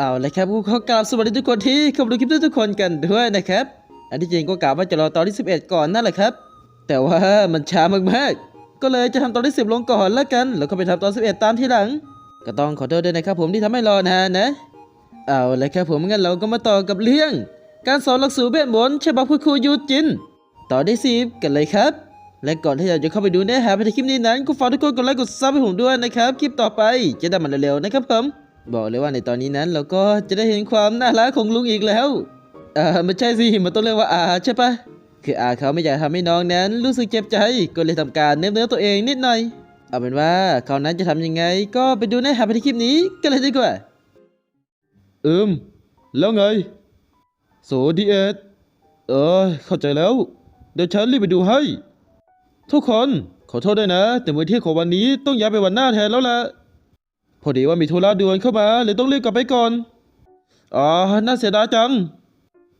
เอาเลยครับขอกราบสวัสดีทุกคนที่เข้ามาดูคลิปด้วยทุกคนกันด้วยนะครับ อันที่จริงก็กล่าวว่าจะรอตอนที่ 11 ก่อนนั่นแหละครับ แต่ว่ามันช้ามากๆ ก็เลยจะทำตอนที่ 10 ลงก่อนแล้วกัน แล้วก็ไปทำตอน 11 ตามที่หลัง ก็ต้องขอโทษด้วยนะครับผมที่ทำให้รอนานนะ เอาเลยครับผมงั้นเราก็มาต่อกับเรื่อง การสอนหลักสูตรเวทมนฉบับคุณครูยูจินต่อที่สิบกันเลยครับ และก่อนที่เราจะเข้าไปดูเนื้อหาภายในคลิปนี้นั้นก็ฝากทุกคนกดไลค์กดซับให้ผมด้วยนะครับ คลิปต่อไปจะได้มันเร็วๆนะครับผม บอกเลยว่าในตอนนี้นั้นเราก็จะได้เห็นความน่ารักของลุงอีกแล้วเอ่าไม่ใช่สิมันต้องเรียกว่าอาใช่ปะคืออาเขาไม่อยากทำให้น้องนั้น รู้สึกเจ็บใจก็เลยทำการเนื้อเนื้อตัวเองนิดหน่อยเอาเป็นว่าเขานั้นจะทำยังไง ก็ไปดูเนื้อหาภายในคลิปนี้กันเลยดีกว่าอิมแล้วไงโซดีเอ็ดเออเข้าใจแล้ว เดี๋ยวฉันรีบไปดูให้ ทุกคนขอโทษด้วยนะ แต่มื้อเที่ยงของวันนี้ต้องย้ายไปวันหน้าแทนแล้วล่ะ พอดีว่ามีธุระด่วนเข้ามาเลยต้องรีบกลับไปก่อนอ๋อน่าเสียดายจัง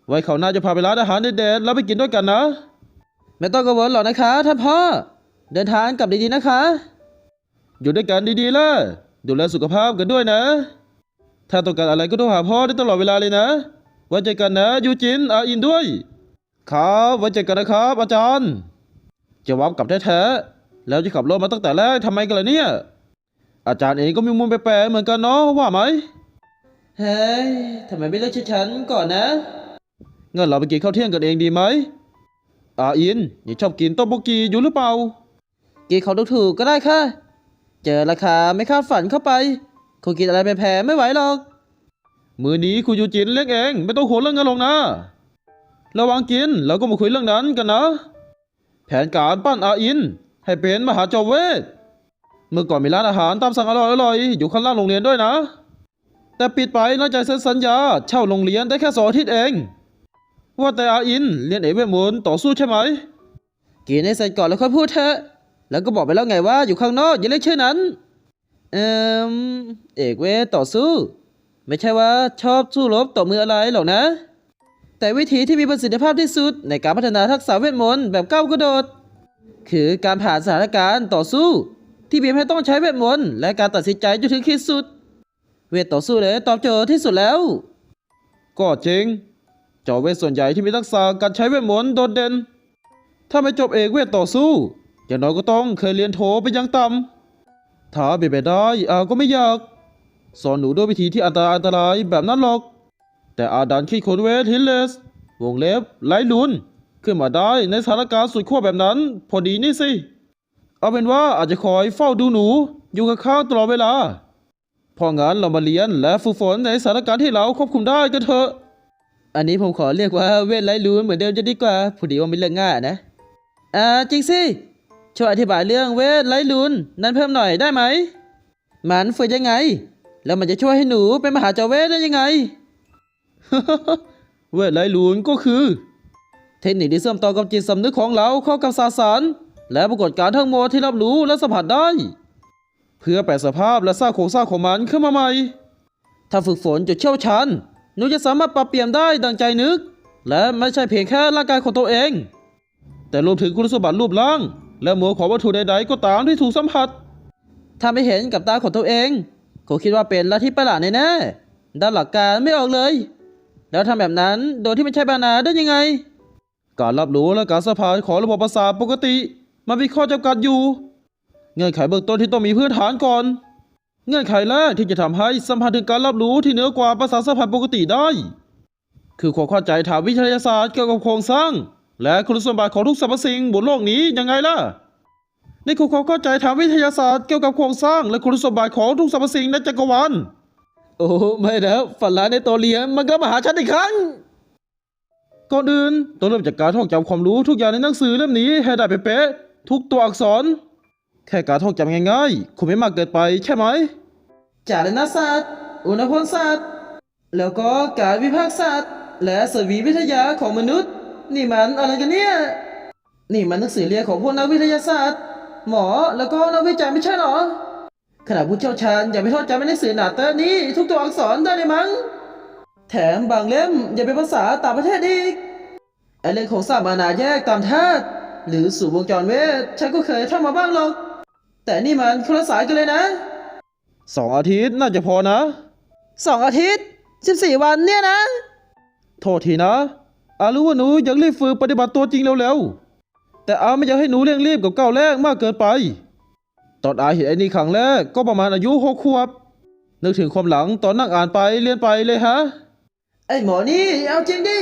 ไว้เขาหน้าจะพาไปร้านอาหารเด็ดๆแล้วไปกินด้วยกันนะ ไม่ต้องกังวลหรอกนะคะท่านพ่อ เดินทางกลับดีๆนะคะ อยู่ด้วยกันดีๆล่ะ ดูแลสุขภาพกันด้วยนะ ถ้าต้องการอะไรก็โทรหาพ่อได้ตลอดเวลาเลยนะ ไว้เจอกันนะยูจินอาอินด้วย ครับไว้เจอกันนะครับอาจารย์ จะวับกลับแท้ๆแล้วจะขับรถมาตั้งแต่แรกทำไมกันล่ะเนี่ย อาจารย์เองก็มีมุมแปลกๆเหมือนกันเนาะว่าไหมเฮ้ยทำไมไม่เลือกชื่อฉันก่อนนะงั้นเราไปกินข้าวเที่ยงกันเองดีไหมอาอินยังชอบกินต้มโบกีอยู่หรือเปล่ากินของถูกๆก็ได้ค่ะ เจอราคาไม่คาดฝันเข้าไปคงกินอะไรแพงๆไม่ไหวหรอก มือนี้คุณยูจินเลี้ยงเอง ไม่ต้องห่วงเรื่องเงินหรอกนะ ระหวังกินเราก็มาคุยเรื่องนั้นกันนะ แผนการปั้นอาอิน ให้เป็นมหาจอมเวท เมื่อก่อนมีร้านอาหารตามสั่งอร่อยๆอยู่ข้างล่างโรงเรียนด้วยนะ แต่ปิดไปนอกจากเซ็นสัญญาเช่าโรงเรียนได้แค่สองอาทิตย์เอง ว่าแต่อาอินเรียนเอกเวทมนต์ต่อสู้ใช่ไหมกินให้เสร็จก่อนแล้วค่อยพูดเถอะ แล้วก็บอกไปแล้วไงว่าอยู่ข้างนอกอย่าเรียกชื่อนั้น เอ่มเอกเวทต่อสู้ ไม่ใช่ว่าชอบสู้รบต่อมืออะไรหรอกนะ แต่วิธีที่มีประสิทธิภาพที่สุดในการพัฒนาทักษะเวทมนต์แบบก้าวกระโดด คือการผ่านสถานการณ์ต่อสู้ ที่บีบให้ต้องใช้เวทมนต์และการตัดสินใจจนถึงขีดสุด เวทต่อสู้เลยตอบโจทย์ที่สุดแล้ว ก็จริง เจ้าเวทส่วนใหญ่ที่มีทักษะการใช้เวทมนต์โดดเด่น ถ้าไม่จบเอกเวทต่อสู้ อย่างน้อยก็ต้องเคยเรียนโทไปยังต่ำถ้าเป็นไปได้อาก็ไม่อยาก สอนหนูด้วยวิธีที่อันตรายอันตรายแบบนั้นหรอก แต่อาดันคิดคนเวทฮิลเลสวงเล็บไล่ลุน ขึ้นมาได้ในสถานการณ์สุดขั้วแบบนั้น พอดีนี่สิ เอาเป็นว่าอาจจะคอยเฝ้าดูหนูอยู่กับข้างตลอดเวลาพองั้นเรามาเรียนและฝึกฝนในสถานการณ์ที่เราควบคุมได้กันเถอะ อันนี้ผมขอเรียกว่าเวทไร้รูนเหมือนเดิมจะดีกว่าพอดีว่าไมันเรื่องง่ายนะ อ่าจริงสิช่วยอธิบายเรื่องเวทไร้รูนนั้นเพิ่มหน่อยได้ไหม มันฝึกยังไง แล้วมันจะช่วยให้หนูเป็นมหาเจ้าเวทได้ยังไง เวทไล่ลุนก็คือ เทคนิคที่เชื่อมต่อกับจิตสำนึกของเราเข้ากับสสาร และปรากฏการณ์ทั้งหมดที่รับรู้และสัมผัสได้ เพื่อแปลสภาพและสร้างโครงสร้างของมันขึ้นมาใหม่ ถ้าฝึกฝนจนเชี่ยวชาญหนูจะสามารถปรับเปลี่ยนได้ดังใจนึก และไม่ใช่เพียงแค่ร่างกายของตัวเอง แต่รวมถึงคุณสมบัติรูปร่าง และมวดของวัตถุใดๆก็ตามที่ถูกสัมผัสถ้าไม่เห็นกับตาของตัวเองก็คิดว่าเป็นลัทธิประหลาดแน่ๆด้านหลักการไม่ออกเลย แล้วทำแบบนั้นโดยที่ไม่ใช่บานาได้ยังไง การรับรู้และการสัมผัสของระบบประสาทปกติ มันมีข้อจำกัดอยู่ เงื่อนไขเบื้องต้นที่ต้องมีพื้นฐานก่อน เงื่อนไขแรกที่จะทำให้สัมผัสถึงการรับรู้ที่เหนือกว่าประสาสัมผัสปกติได้ คือความเข้าใจทางวิทยาศาสตร์เกี่ยวกับโครงสร้าง และคุณสมบัติของทุกสรรพสิ่งบนโลกนี้ยังไงล่ะนี่คือความเข้าใจทางวิทยาศาสตร์เกี่ยวกับโครงสร้าง และคุณสมบัติของทุกสรรพสิ่งในจักรวาลโอ้ไม่นะฝันร้ายในตัวเลียนมันก็มาหาฉันอีกครั้งก่อนอื่นต้องเริ่มจากการท่องจำความรู้ทุกอย่างในหนังสือเล่มนี้ให้ได้เป๊ะ ทุกตัวอักษร แค่การท่องจำง่ายๆคงไม่มากเกินไปใช่ไหมจารณศาสตร์ อุณหภูมิศาสตร์ แล้วก็การวิพากษ์ศาสตร์ และสวีวิทยาของมนุษย์ นี่มันอะไรกันเนี่ย นี่มันหนังสือเรียนของพวกนักวิทยาศาสตร์ หมอแล้วก็นักวิจัยไม่ใช่หรอขณะผู้เชี่ยวชาญอย่าไปทอดจำในหนังสือหนาเตอร์นี้ ทุกตัวอักษรได้เลยมั้ง แถมบางเล่มอย่าเป็นภาษาต่างประเทศอีกไอเรื่องของสามอาณาแยกตามธาตุ หรือสู่วงจรเวทฉันก็เคยทำมาบ้างหรอกแต่นี่มันคนละสายกันเลยนะสองอาทิตย์น่าจะพอนะสองอาทิตย์สิบสี่วันเนี่ยนะ โทษทีนะอารู้ว่าหนูอยากรีบฝึกปฏิบัติตัวจริงเร็วๆแต่อาไม่อยากให้หนูเร่งรีบกับก้าวแรกมากเกินไป ตอนอาเห็นไอ้นี่ครั้งแรกก็ประมาณอายุหกขวบ นึกถึงความหลังตอนนั่งอ่านไปเรียนไปเลยฮะ ไอ้หมอนี่เอาจริงดิ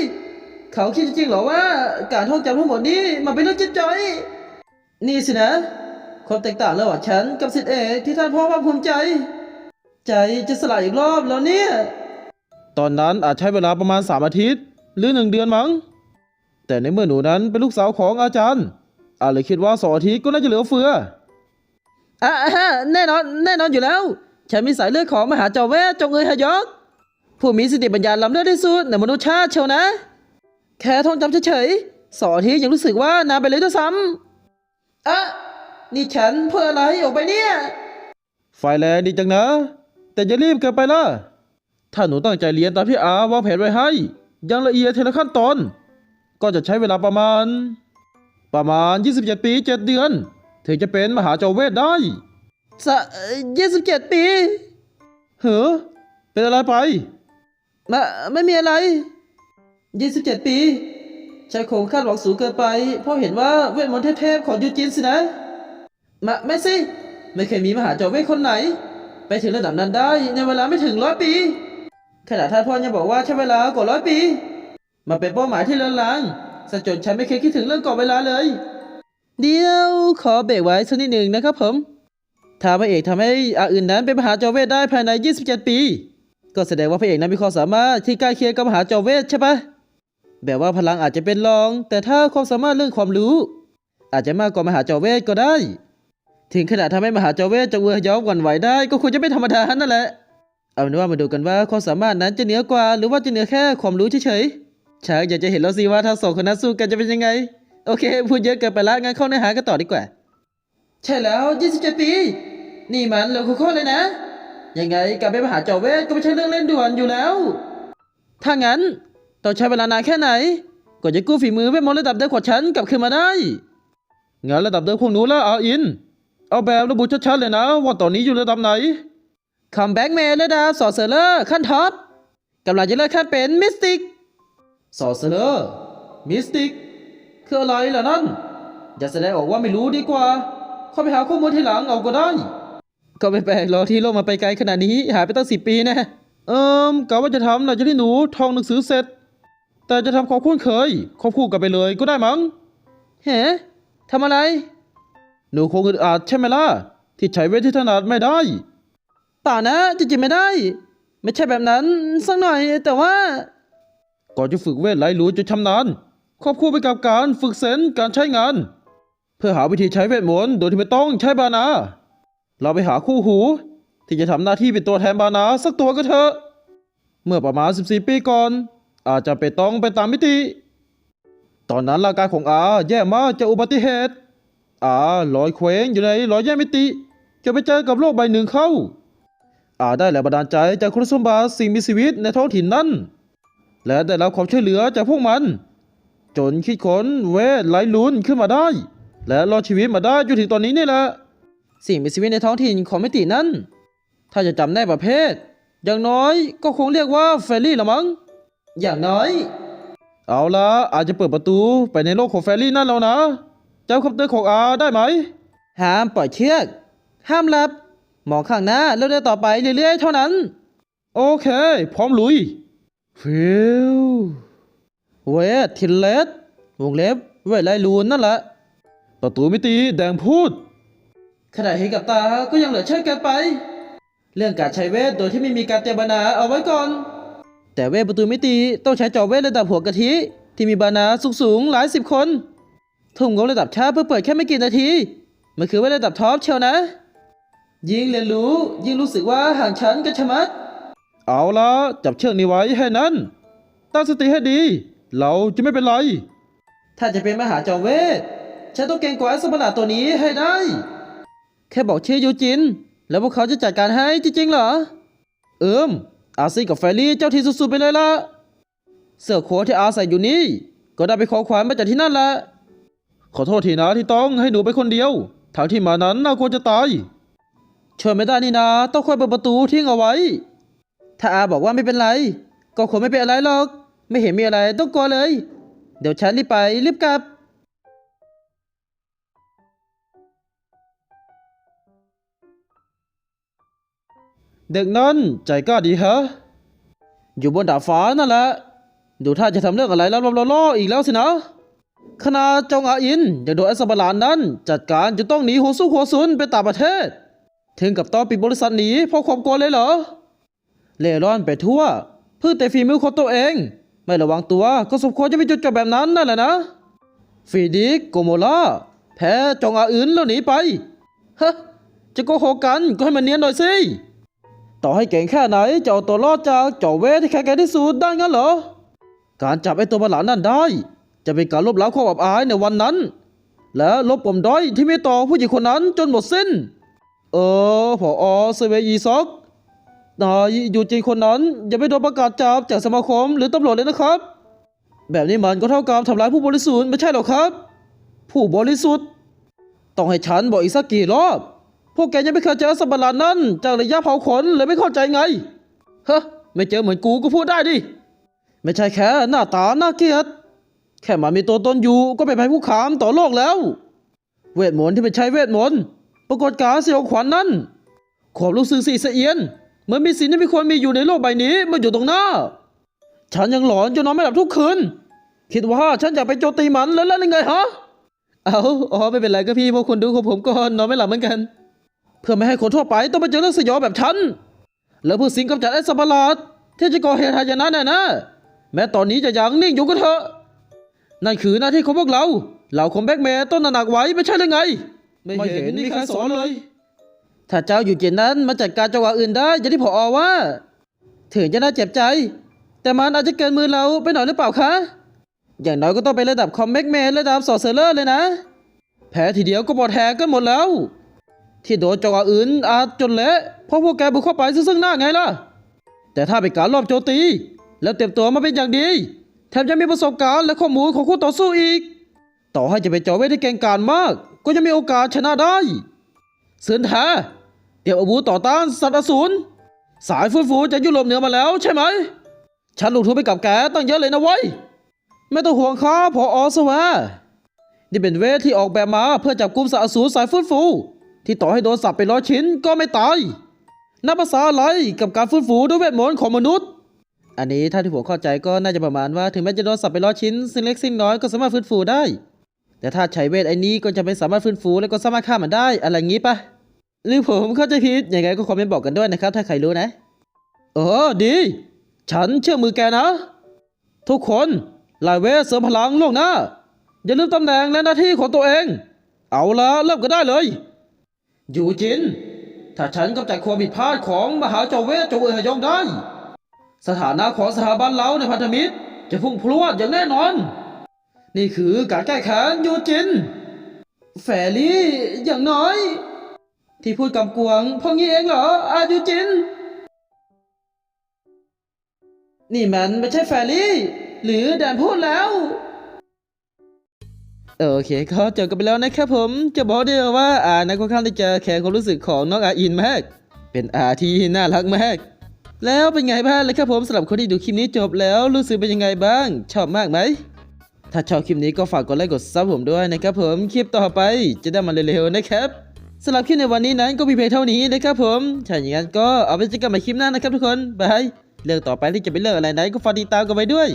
เขาคิดจริงๆเหรอว่าการท่องจำทั้งหมดนี้มันเป็นเรื่องจิ๊บจ้อย นี่สินะ ความแตกต่างระหว่างฉันกับสิทธิเอกที่ท่านพ่อภาคภูมิใจ ใจจะสลายอีกรอบแล้วเนี่ย ตอนนั้นอาจใช้เวลาประมาณสามอาทิตย์ หรือหนึ่งเดือนมั้ง แต่ในเมื่อหนูนั้นเป็นลูกสาวของอาจารย์ อาเลยคิดว่าสองอาทิตย์ก็น่าจะเหลือเฟืออะอะแน่นอนแน่นอนอยู่แล้ว ฉันมีสายเลือดของมหาเจ้าเวทจงเอยฮยอกผู้มีสติปัญญาล้ำเลิศที่สุดในมนุษยชาติเชียวนะ แค่ท่องจำเฉยๆสองอาทิตย์ยังรู้สึกว่านานไปเลยด้วยซ้ำอะนี่ฉันเพื่ออะไรออกไปเนี่ยไฟแรงดีจังนะ แต่อย่ารีบเกินไปล่ะ ถ้าหนูตั้งใจเรียนตามที่อาวางแผนไว้ให้ อยังละเอียดทีละขั้นตอน ก็จะใช้เวลาประมาณ ประมาณ 27 ปี 7 เดือน ถึงจะเป็นมหาเจ้าเวทได้สะยี่สิบเจ็ดปีเฮ้อเป็นอะไรไปมาไม่มีอะไร ยี่สิบเจ็ดปีฉันคงคาดหวังสูงเกินไป เพราะเห็นว่าเวทมนต์เทพๆของยูจินสินะ มาไม่สิ ไม่เคยมีมหาจ้าเวทคนไหน ไปถึงระดับนั้นได้ในเวลาไม่ถึงร้อยปี ขณะท่านพ่อยังบอกว่าใช้เวลากว่าร้อยปี มาเป็นเป้าหมายที่เลือนลางซะจนฉันไม่เคยคิดถึงเรื่องก่อนเวลาเลย เดี๋ยวขอเบรกไว้สักนิดหนึ่งนะครับผมถ้าพระเอกทำให้อาอื่นนั้นเป็นมหาจอมเวทได้ภายใน 27 ปี ก็แสดงว่าพระเอกนั้นมีความสามารถที่ใกล้เคียงกับมหาจอมเวทใช่ปะ แบบว่าพลังอาจจะเป็นรอง แต่ถ้าความสามารถเรื่องความรู้ อาจจะมากกว่ามหาจอเวทก็ได้ ถึงขนาดทำให้มหาจอเวทจะเวอร์ย้อมหวั่นไหวได้ ก็ควรจะไม่ธรรมดานั่นแหละ เอาเป็นว่ามาดูกันว่าความสามารถนั้นจะเหนือกว่า หรือว่าจะเหนือแค่ความรู้เฉยๆชายอยากจะเห็นแล้วสิว่าทั้งสองคนนั้นสู้กันจะเป็นยังไง โอเค พูดเยอะเกินไปละงั้นเข้าเนื้อหากันต่อดีกว่า ใช่แล้ว27ปีนี่มันเหลือคุโค่เลยนะ ยังไงการเป็นมหาจอเวทก็ไม่ใช่เรื่องเล่นด่วนอยู่แล้ว ถ้างั้น ต้องใช้เวลานานแค่ไหนกว่าจะกู้ฝีมือเวทมนต์ระดับเดิมของฉันกลับคืนมาได้งานระดับเดิมของหนูแล้วอาอิน เอาแบบระบุชัดๆเลยนะ ว่าตอนนี้อยู่ระดับไหนคัมแบ็กเมนระดับสอเซอร์เลอร์ขั้นท็อปกำลังจะเลื่อนขั้นเป็นมิสติกสอเซอร์เลอร์มิสติกคืออะไรล่ะนั่นอย่าแสดงออกว่าไม่รู้ดีกว่าเข้าไปหาข้อมูลทีหลังเอาก็ได้ ก็ไม่แปลกหรอกที่โลกมาไปไกลขนาดนี้ หายไปตั้งสิปีนะเอิมกะว่าจะทำหลังจากที่หนูท่องหนังสือเสร็จ แต่จะทำความคุ้นเคยควบคู่กันไปเลยก็ได้มั้งเฮ้ทำอะไร หนูคงอึดอัดใช่ไหมล่ะ ที่ใช้เวทที่ถนัดไม่ได้เปล่านะจริงๆไม่ได้ ไม่ใช่แบบนั้นสักหน่อยแต่ว่า ก่อนจะฝึกเวทไหลหลูจนชำนาญควบคู่ไปกับการฝึกเซนส์การใช้งาน เพื่อหาวิธีใช้เวทมนต์โดยที่ไม่ต้องใช้บานา เราไปหาคู่หู ที่จะทำหน้าที่เป็นตัวแทนบานาสักตัวก็เถอะ เมื่อประมาณ 14 ปีก่อน อาจจะไปต้องไปตามมิติ ตอนนั้นร่างกายของอาแย่มากจากอุบัติเหตุ อาลอยเคว้งอยู่ในรอยแย่มิติ จะไปเจอกับโลกใบหนึ่งเข้า อาได้แรงบันดาลใจจากคุณสมบัติสิ่งมีชีวิตในท้องถิ่นนั้น และได้รับความช่วยเหลือจากพวกมัน จนคิดค้นเวทไหลลุนขึ้นมาได้ และรอดชีวิตมาได้จนถึงตอนนี้นี่แหละ สิ่งมีชีวิตในท้องถิ่นของมิตินั้น ถ้าจะจำได้ประเภท อย่างน้อยก็คงเรียกว่าเฟรรี่ละมั้ง อย่างน้อย เอาละอาจจะเปิดประตูไปในโลกของแฟรี่นั่นแล้วนะ เจำคำเตือนของอาได้ไหม ห้ามปล่อยเชือก ห้ามหลับ มองข้างหน้าแล้วเดินต่อไปเรื่อยๆ เท่านั้น โอเค พร้อมลุยฟิวเวททินเลสวงเล็บเวทไลลูนนั่นแหละ ประตูมิติแดงพูด ขณะเห็นกับตาก็ยังเหลือเชื่อเกันไป เรื่องการใช้เวทโดยที่ไม่มีการเตรียมนาเอาไว้ก่อน แต่เวทประตูมิติต้องใช้จอเวทระดับหัวกะทิ ที่มีบานาสูงๆหลายสิบคนทุ่มงบระดับชาเพื่อเปิดแค่ไม่กี่นาที มันคือเวทระดับท็อปเชียวนะ ยิ่งเรียนรู้ยิ่งรู้สึกว่าห่างฉันกันชะมัด เอาละจับเชือกนี้ไว้ให้นั้น ตั้งสติให้ดี เราจะไม่เป็นไร ถ้าจะเป็นมหาจอมเวทฉันต้องเก่งกว่าไอ้สัตว์ประหลาตัวนี้ให้ได้ แค่บอกชื่อยูจิน แล้วพวกเขาจะจัดการให้จริงๆเหรอ เอิม อาซีกับแฟรี่เจ้าทีสุดๆไปเลยล่ะเสือโคทที่อาใส่อยู่นี่ ก็ได้ไปขอขวัญมาจากที่นั่นละขอโทษทีนะที่ต้องให้หนูไปคนเดียวทางที่มานั้นน่ากลัวจะตายช่วยไม่ได้นี่นาต้องคอยเปิดประตูทิ้งเอาไว้ ถ้าอาบอกว่าไม่เป็นไร ก็คงไม่เป็นอะไรหรอก ไม่เห็นมีอะไรต้องกลัวเลย เดี๋ยวฉันรีบไปรีบกลับ เด็กนั้นใจกล้าดีฮะ อยู่บนดาดฟ้านั่นแหละ ดูท่าจะทำเรื่องอะไรแล้วล่อๆอีกแล้วสินะ ขณะจงอาอินยังโดนไอ้สัตว์ลาดนั้น จัดการจะต้องหนีหัวสู้หัวซุนไปต่างประเทศ ถึงกับต้องปิดบริษัทหนีเพราะความกลัวเลยเหรอ เล่ร่อนไปทั่ว เพื่อแต่ฝีมือของตัวเอง ไม่ระวังตัวก็สมควรจะมีจุดจบแบบนั้นนั่นแหละนะ ฟีดิกโกโมล่าแพ้จงอาอินแล้วหนีไป ฮะ จะโกหกกันก็ให้มันเนียนหน่อยสิ ต่อให้เก่งแค่ไหนจะเอาตัวรอดจากเจ้าเวทที่แข็งแกร่งที่สุดได้งั้นเหรอ การจับไอ้ตัวประหลาดนั่นได้ จะเป็นการลบล้างความอับอายในวันนั้น และลบปมด้อยที่มีต่อผู้หญิงคนนั้นจนหมดสิ้น เออผอเซเวยีซอกนายอยู่จริงคนนั้นอย่าไปโดนประกาศจับจากสมาคมหรือตำรวจเลยนะครับ แบบนี้มันก็เท่ากับทำร้ายผู้บริสุทธิ์ไม่ใช่หรอครับ ผู้บริสุทธิ์ ต้องให้ฉันบอกอีกสักกี่รอบ พวกแกยังไม่เคยเจอสัตว์ประหลาดนั้นจากระยะเผาขนเลยไม่เข้าใจไงเฮ้ไม่เจอเหมือนกูก็พูดได้ดิ ไม่ใช่แค่หน้าตาน่าเกลียดแค่มันมีตัวตนอยู่ก็เป็นภัยคุกคามต่อโลกแล้ว เวทมนต์ที่ไม่ใช่เวทมนต์ปรากฏการณ์สยองขวัญนั้นความรู้สึกสีเอียนเหมือนมีสิ่งที่ไม่ควรมีอยู่ในโลกใบนี้มาอยู่ตรงหน้า ฉันยังหลอนจนนอนไม่หลับทุกคืนคิดว่าฉันอยากไปโจมตีมันแล้วแล้วยังไงฮะเอาอ๋อไม่เป็นไรก็พี่พวกคุณดูของผมก็นอนไม่หลับเหมือนกัน เพื่อไม่ให้คนทั่วไปต้องมาเจอเรื่องสยองแบบฉัน แล้วเพื่อสิงกำจัดไอ้สัตว์ประหลาดที่จะก่อเหตุหายนะน่นะแม้ตอนนี้จะยังนิ่งอยู่ก็เถอะนั่นคือหน้าที่ของพวกเรา เหล่าของแบ็กแมนต้นหนักไว้ไม่ใช่หรือไง ไม่เห็นมีใครสอนเลย ถ้าเจ้าอยู่เจนนั้นมาจัดการจังหวะอื่นได้อย่างที่ผอว่า ถึงจะน่าเจ็บใจ แต่มันอาจจะเกินมือเราไปหน่อยหรือเปล่าคะ อย่างน้อยก็ต้องเป็นระดับคอมแบ็กแมนระดับสอเซอร์เลอร์เลยนะแผลทีเดียวก็บอดแหกกันหมดแล้ว ที่โดนจังหวะอื่นอาจจนเละเพราะพวกแกบุกเข้าไปซึ่งหน้าไงล่ะ แต่ถ้าเป็นการรอบโจมตี แล้วเตรียมตัวมาเป็นอย่างดี แถมยังมีประสบการณ์และข้อมูลของคู่ต่อสู้อีก ต่อให้จะเป็นจอเวทที่เก่งกาจมาก ก็ยังมีโอกาสชนะได้เสือนแท้เตรียมอาวุธต่อต้านสัตว์อสูรสายฟื้นฟูจากยุโรปเหนือมาแล้วใช่ไหม ฉันลงทุนไปกับแกตั้งเยอะเลยนะเว้ยไม่ต้องห่วงข้าพออสวะนี่เป็นเวทที่ออกแบบมาเพื่อจับกลุ่มสัตว์อสูรสายฟื้นฟู ที่ต่อให้โดนสับไปร้อยชิ้นก็ไม่ตายนับภาษาอะไรกับการฟื้นฟูด้วยเวทมนต์ของมนุษย์ อันนี้ถ้าที่ผมเข้าใจก็น่าจะประมาณว่าถึงแม้จะโดนสับไปร้อยชิ้นสิ่งเล็กสิ่งน้อยก็สามารถฟื้นฟูได้ แต่ถ้าใช้เวทไอ้นี้ก็จะไม่สามารถฟื้นฟูและก็สามารถฆ่ามันได้อะไรอย่างนี้ปะหรือผมเข้าใจผิดยังไงก็คอมเมนต์บอกกันด้วยนะครับ ถ้าใครรู้นะเออดี ฉันเชื่อมือแกนะ ทุกคนลายเวทเสริมพลังล่วงหน้าอย่าลืมตำแหน่งและหน้าที่ของตัวเอง เอาละเริ่มกันได้เลย ยู่จิน ถ้าฉันกำจัดความผิดพลาดของมหาเจ้าเวทจงเอ๋ยยองได้ สถานะของสถาบันเราในพันธมิตร จะพุ่งพรวดอย่างแน่นอน นี่คือการแก้แค้นยูจิน แฟรี่อย่างน้อย ที่พูดกำกวงพราะงี้เองเหรออายูจิน นี่มันไม่ใช่แฟรี่ หรือแดนพูดแล้ว โอเคก็จบกันไปแล้วนะครับผมจะบอกได้เลยว่าอานะค่อนข้างที่จะแคร์ความรู้สึกของน้องอาอินมาก เป็นอาที่น่ารักมาก แล้วเป็นไงบ้างเลยครับผมสำหรับคนที่ดูคลิปนี้จบแล้วรู้สึกเป็นยังไงบ้าง ชอบมากไหมถ้าชอบคลิปนี้ก็ฝากกดไลค์กดซับผมด้วยนะครับผมคลิปต่อไปจะได้มาเร็วๆนะครับสำหรับคลิปในวันนี้นั้นก็มีเพียงเท่านี้นะครับผมถ้าอย่างนั้นก็เอาไว้เจอกันใหม่คลิปหน้านะครับทุกคนบายเรื่องต่อไปที่จะเป็นเรื่องอะไรนั้นก็ฝากติดตามกันไว้ด้วย